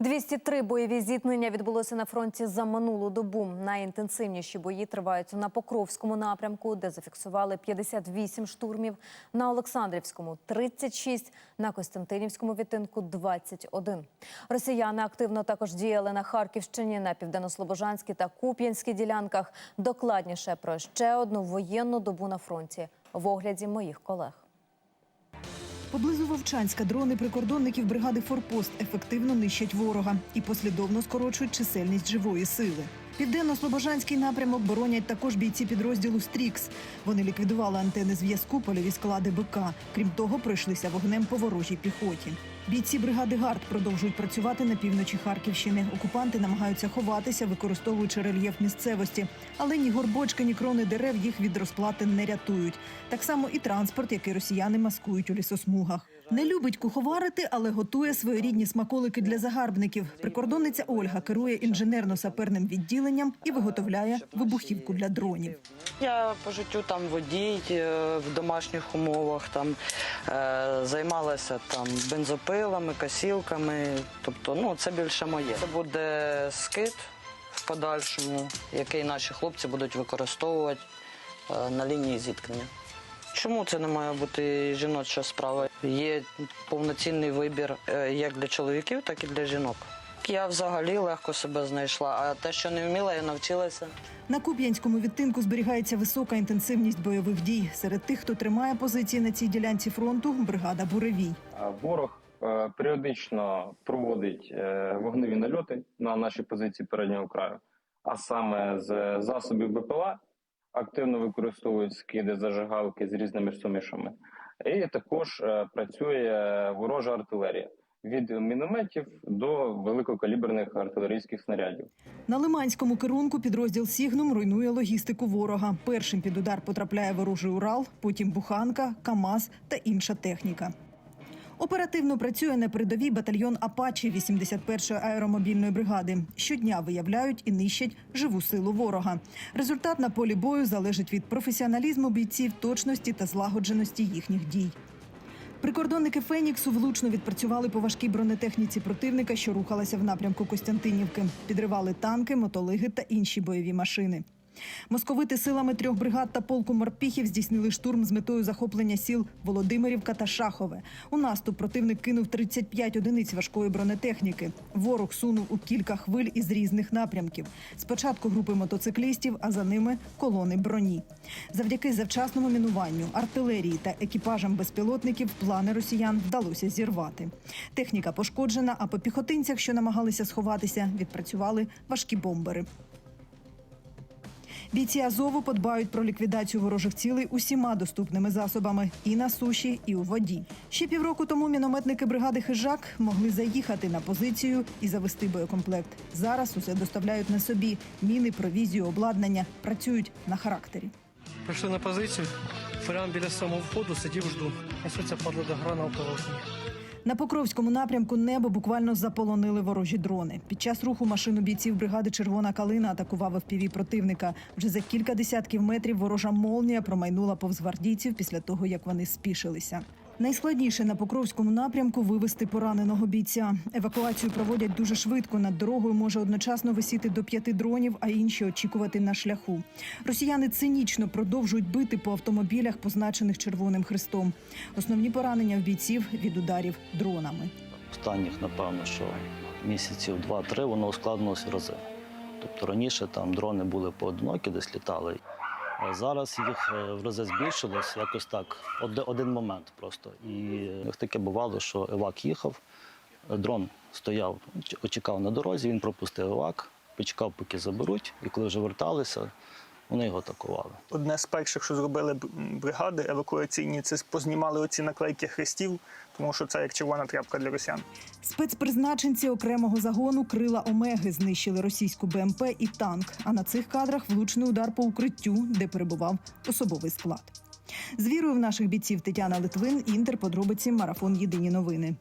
203 бойові зіткнення відбулося на фронті за минулу добу. Найінтенсивніші бої тривають на Покровському напрямку, де зафіксували 58 штурмів, на Олександрівському – 36, на Костянтинівському відтинку – 21. Росіяни активно також діяли на Харківщині, на Південно-Слобожанській та Куп'янській ділянках. Докладніше про ще одну воєнну добу на фронті в огляді моїх колег. Поблизу Вовчанська дрони прикордонників бригади Форпост ефективно нищать ворога і послідовно скорочують чисельність живої сили. Південно-слобожанський напрямок боронять також бійці підрозділу Стрікс. Вони ліквідували антени зв'язку, польові склади БК. Крім того, пройшлися вогнем по ворожій піхоті. Бійці бригади ГАРД продовжують працювати на півночі Харківщини. Окупанти намагаються ховатися, використовуючи рельєф місцевості. Але ні горбочки, ні крони дерев їх від розплати не рятують. Так само і транспорт, який росіяни маскують у лісосмугах. Не любить куховарити, але готує своєрідні смаколики для загарбників. Прикордонниця Ольга керує інженерно-саперним відділенням і виготовляє вибухівку для дронів. Я по життю там водій е, в домашніх умовах, там е, займалася там бензопилами, косілками. Тобто, ну це більше моє. Це буде скид в подальшому, який наші хлопці будуть використовувати е, на лінії зіткнення. Чому це не має бути жіноча справа? Є повноцінний вибір е, як для чоловіків, так і для жінок. Я взагалі легко себе знайшла, а те, що не вміла, я навчилася. На Куп'янському відтинку зберігається висока інтенсивність бойових дій. Серед тих, хто тримає позиції на цій ділянці фронту, бригада Буревій. Ворог е, періодично проводить е, вогневі нальоти на наші позиції переднього краю, а саме з засобів БПЛА активно використовують скиди зажигалки з різними сумішами. І також е, працює ворожа артилерія від мінометів до великокаліберних артилерійських снарядів. На Лиманському керунку підрозділ Сігнум руйнує логістику ворога. Першим під удар потрапляє ворожий Урал, потім Буханка, КАМАЗ та інша техніка. Оперативно працює на передовій батальйон Апачі 81-ї аеромобільної бригади. Щодня виявляють і нищать живу силу ворога. Результат на полі бою залежить від професіоналізму бійців, точності та злагодженості їхніх дій. Прикордонники Феніксу влучно відпрацювали по важкій бронетехніці противника, що рухалася в напрямку Костянтинівки. Підривали танки, мотолиги та інші бойові машини. Московити силами трьох бригад та полку морпіхів здійснили штурм з метою захоплення сіл Володимирівка та Шахове. У наступ противник кинув 35 одиниць важкої бронетехніки. Ворог сунув у кілька хвиль із різних напрямків. Спочатку групи мотоциклістів, а за ними колони броні. Завдяки завчасному мінуванню, артилерії та екіпажам безпілотників плани росіян вдалося зірвати. Техніка пошкоджена, а по піхотинцях, що намагалися сховатися, відпрацювали важкі бомбери. Бійці Азову подбають про ліквідацію ворожих цілей усіма доступними засобами і на суші, і у воді. Ще півроку тому мінометники бригади Хижак могли заїхати на позицію і завести боєкомплект. Зараз усе доставляють на собі. Міни, провізію, обладнання працюють на характері. Прийшли на позицію, прямо біля самого входу сидів жду. Ця падла до грана полосні. На Покровському напрямку небо буквально заполонили ворожі дрони. Під час руху машину бійців бригади Червона калина атакував FPV противника. Вже за кілька десятків метрів ворожа молнія промайнула повз гвардійців після того, як вони спішилися. Найскладніше на Покровському напрямку вивести пораненого бійця. Евакуацію проводять дуже швидко. Над дорогою може одночасно висіти до п'яти дронів, а інші очікувати на шляху. Росіяни цинічно продовжують бити по автомобілях, позначених Червоним Хрестом. Основні поранення в бійців від ударів дронами. останніх, напевно, що місяців 2-3 воно ускладнилось в рази. Тобто раніше там дрони були поодинокі, десь літали. А зараз їх е, в рази збільшилось якось так, один момент просто. І таке бувало, що евак їхав, е, дрон стояв, чекав на дорозі, він пропустив евак, почекав, поки заберуть, і коли вже верталися, вони його атакували. Одне з перших, що зробили бригади евакуаційні, це познімали оці наклейки хрестів, тому що це як червона тряпка для росіян. Спецпризначенці окремого загону крила Омеги знищили російську БМП і танк. А на цих кадрах влучний удар по укриттю, де перебував особовий склад. З вірою в наших бійців Тетяна Литвин, Інтер, подробиці, марафон Єдині новини.